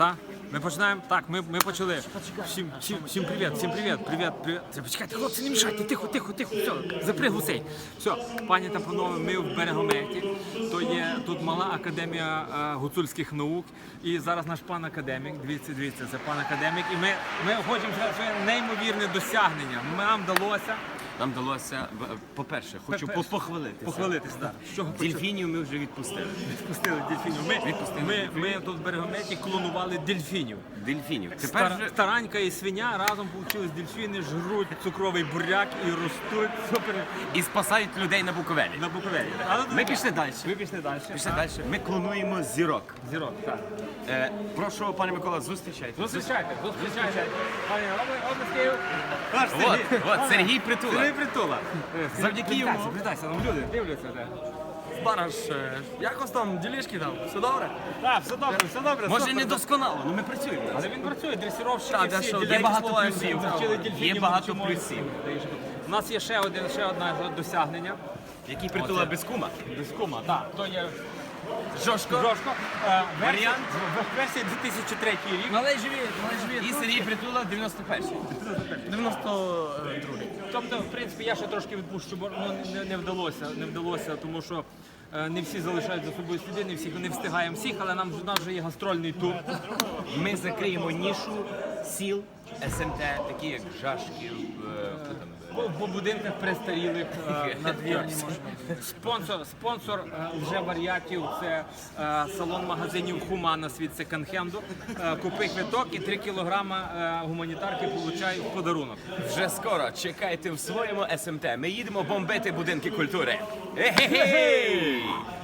Та? Ми починаємо? Так, ми, ми почали. Всім, всім, всім привіт, всім привіт, привіт, привіт. Це, Почекайте, хлопці, не мішайте, тихо, тихо, тихо, все, запри гусей. Все, пані та панове, ми в Берегометі. То є тут мала академія е, гуцульських наук. І зараз наш пан академік, дивіться, дивіться, це пан академік. І ми, ми хочемо сказати своє неймовірне досягнення. Нам вдалося Нам вдалося, по-перше, хочу похвалитися. похвалитися. Да. Дельфінів ми вже відпустили. відпустили дельфінів? Ми, Відпустили ми, дельфінів. ми тут в Берегометі клонували дельфінів. Дельфінів. Тепер Стар, вже Таранька і свиня разом получились дельфіни, жруть цукровий буряк і ростуть супер і спасають людей на Буковелі. на Буковелі. Але Ми пішли далі. Ви пішли далі. Пішли далі. Ми клонуємо зірок. Зірок, так. Е, прошу, пане Микола, зустрічайте. Зустрічайте, зустрічайте. Пані обласків. Наш От, от, Сергій Притула. Сергій Притула. Завдяки йому. Привітайся, нам люди дивляться. де. Бараш, е, як вас там ділішки там? Все добре? Так, все добре, все добре. Може не досконало, але ми працюємо. Але він працює, дресіровщики Так, всі, дельфіни Є багато слова, плюсів. дельфінів, Є багато плюсів. У нас є ще один, ще одне досягнення. Який притула без кума? Без кума, так. То є Жошко. Жорстко. Е, Варіант? версія- Версія 2003 рік. Малий живіт. І Сергій Притула 91-й. 92-й. Тобто, в принципі, я ще трошки відпущу, бо ну, не, не вдалося, не вдалося, тому що не всі залишають за собою сліди, не всіх не встигаємо всіх, але нам у нас вже є гастрольний тур. Ми закриємо нішу сіл СМТ, такі як Жашків, е, хто там, По, по будинках престарілих е, надвірні можна. Спонсор, спонсор е, вже варіатів це е, салон магазинів Хумана світ секонд-хенду. Е, Купи квиток і 3 кілограма е, гуманітарки получай в подарунок. Вже скоро чекайте в своєму СМТ. Ми їдемо бомбити будинки культури. Егегей! three.